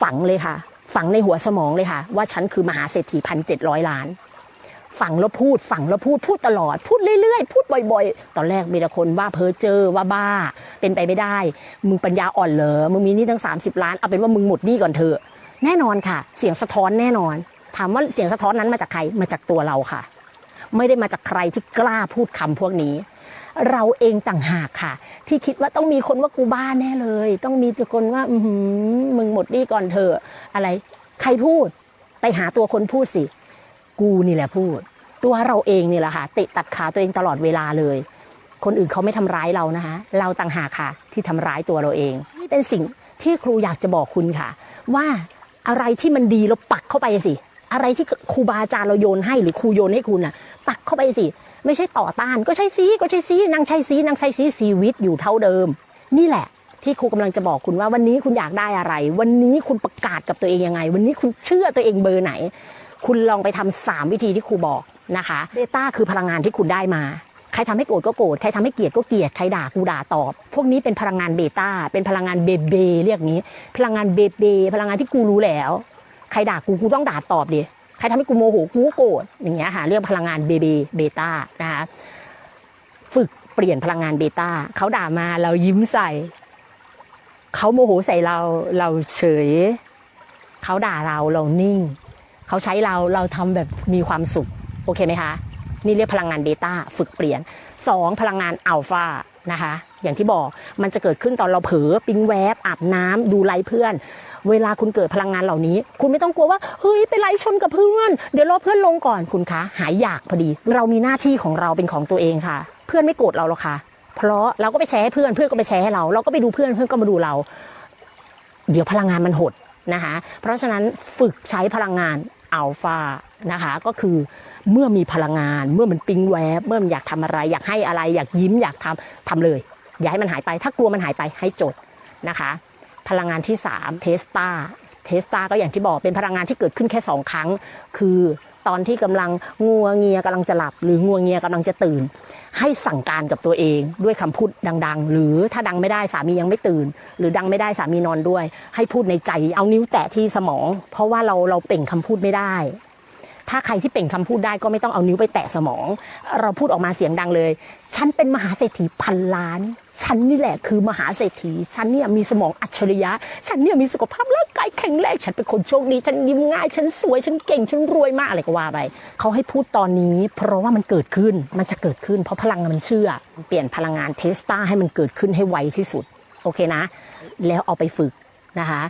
ฝังเลยค่ะ ฝังในหัวสมองเลยค่ะ ว่าฉันคือมหาเศรษฐีพันเจ็ดร้อยล้าน ฝังแล้วพูดฝังแล้วพูดพูดตลอด พูดเรื่อยๆ พูดบ่อยๆ ตอนแรกมีแต่คนว่าเพ้อเจอว่าบ้า เป็นไปไม่ได้ มึงปัญญาอ่อนเหรอมึงมีหนี่ตั้ง 30 ล้านเอาเป็นว่ามึงหมดหนี้ก่อนเถอะแน่นอนค่ะ เสียงสะท้อนแน่นอน ถามว่าเสียงสะท้อนนั้นมาจากใครมาจากตัวเราค่ะ ไม่ได้มาจากใครที่กล้าพูดคำพวกนี้ เราเองต่างหากค่ะ ที่คิดว่าต้องมีคนว่ากูบ้าแน่เลย ต้องมีคนว่าอืมึงหมดนี้ก่อนเถอะอะไร ใครพูด ไปหาตัวคนพูดสิ กูนี่แหละพูด ตัวเราเองนี่แหละค่ะเตะตัดขาตัวเองตลอดเวลาเลย คนอื่นเขาไม่ทำร้ายเรานะคะ เราต่างหากค่ะ ที่ทำร้ายตัวเราเองนี่เป็นสิ่งที่ครูอยากจะบอกคุณค่ะ ว่าอะไรที่มันดีเราปักเข้าไปสิ อะไรที่ครูบาอาจารย์เราโยนให้หรือครูโยนให้คุณน่ะปักเข้าไปสิ ไม่ใช่ต่อต้าน ก็ใช่ซีก็ใช่ซีนางใช่ซีนางใช่ซีชีวิตอยู่เท่าเดิม นี่แหละที่ครูกำลังจะบอกคุณว่าวันนี้คุณอยากได้อะไร วันนี้คุณประกาศกับตัวเองยังไง วันนี้คุณเชื่อตัวเองเบอร์ไหน คุณลองไปทำสามวิธีที่ครูบอกนะคะเบต้าคือพลังงานที่คุณได้มา ใครทำให้โกรธก็โกรธใครทำให้เกลียดก็เกลียดใครด่ากูด่าตอบ พวกนี้เป็นพลังงานเบต้าเป็นพลังงานเบเบเรียกงี้ พลังงานเบเบพลังงานที่กูรู้แล้ว ใครด่ากูกูต้องด่าตอบดิ รทำให้กูโมโหกูโกรธอย่างเงี้ยค่ะเรียกพลังงานเบเบเบต้านะคะฝึกเปลี่ยนพลังงานเบต้าเขาด่ามาเรายิ้มใส่เขาโมโหใส่เราเราเฉยเขาด่าเราเรานิ่งเขาใช้เราเราทำแบบมีความสุขโอเคไหมคะนี่เรียกพลังงานเบต้าฝึกเปลี่ยน 2 พลังงานอัลฟา นะคะ อย่างที่บอกมันจะเกิดขึ้นตอนเราเผลอปิ๊งแวบอาบน้ำดูไลฟ์เพื่อน เวลาคุณเกิดพลังงานเหล่านี้ คุณไม่ต้องกลัวว่าเฮ้ยไปไลฟ์ชนกับเพื่อน เดี๋ยวรอเพื่อนลงก่อนคุณคะหายอยากพอดี เรามีหน้าที่ของเราเป็นของตัวเองค่ะ เพื่อนไม่โกรธเราหรอกค่ะ เพราะเราก็ไปแชร์ให้เพื่อนเพื่อนก็ไปแชร์ให้เรา เราก็ไปดูเพื่อนเพื่อนก็มาดูเรา เดี๋ยวพลังงานมันหดนะคะ เพราะฉะนั้นฝึกใช้พลังงานอัลฟานะคะก็คือเมื่อมีพลังงาน เมื่อมันปิ๊งแวบเมื่อมันอยากทำอะไร อยากให้อะไร อยากยิ้มอยากทำทำเลย อย่าให้มันหายไป ถ้ากลัวมันหายไปให้จดนะคะ พลังงานที่3เทสตา เทสตาก็อย่างที่บอกเป็นพลังงานที่เกิดขึ้นแค่ 2 ครั้ง คือตอนที่กำลังงัวเงียกำลังจะหลับ หรืองัวเงียกำลังจะตื่น ให้สั่งการกับตัวเองด้วยคำพูดดัง ๆ หรือถ้าดังไม่ได้สามียังไม่ตื่น หรือดังไม่ได้สามีนอนด้วย ให้พูดในใจเอานิ้วแตะที่สมอง เพราะว่าเราเราเปล่งคำพูดไม่ได้ ถ้าใครที่เปล่งคำพูดได้ก็ไม่ต้องเอานิ้วไปแตะสมอง เราพูดออกมาเสียงดังเลย ฉันเป็นมหาเศรษฐีพันล้าน ฉันนี่แหละคือมหาเศรษฐี ฉันเนี่ยมีสมองอัจฉริยะ ฉันเนี่ยมีสุขภาพร่างกายแข็งแรง ฉันเป็นคนโชคดี ฉันยิ้มง่าย ฉันสวย ฉันเก่ง ฉันรวยมากอะไรก็ว่าไป เขาให้พูดตอนนี้ เพราะว่ามันเกิดขึ้น มันจะเกิดขึ้น เพราะพลังงานมันเชื่อ เปลี่ยนพลังงานเทสตาให้มันเกิดขึ้นให้ไวที่สุด โอเคนะ แล้วเอาไปฝึกนะคะ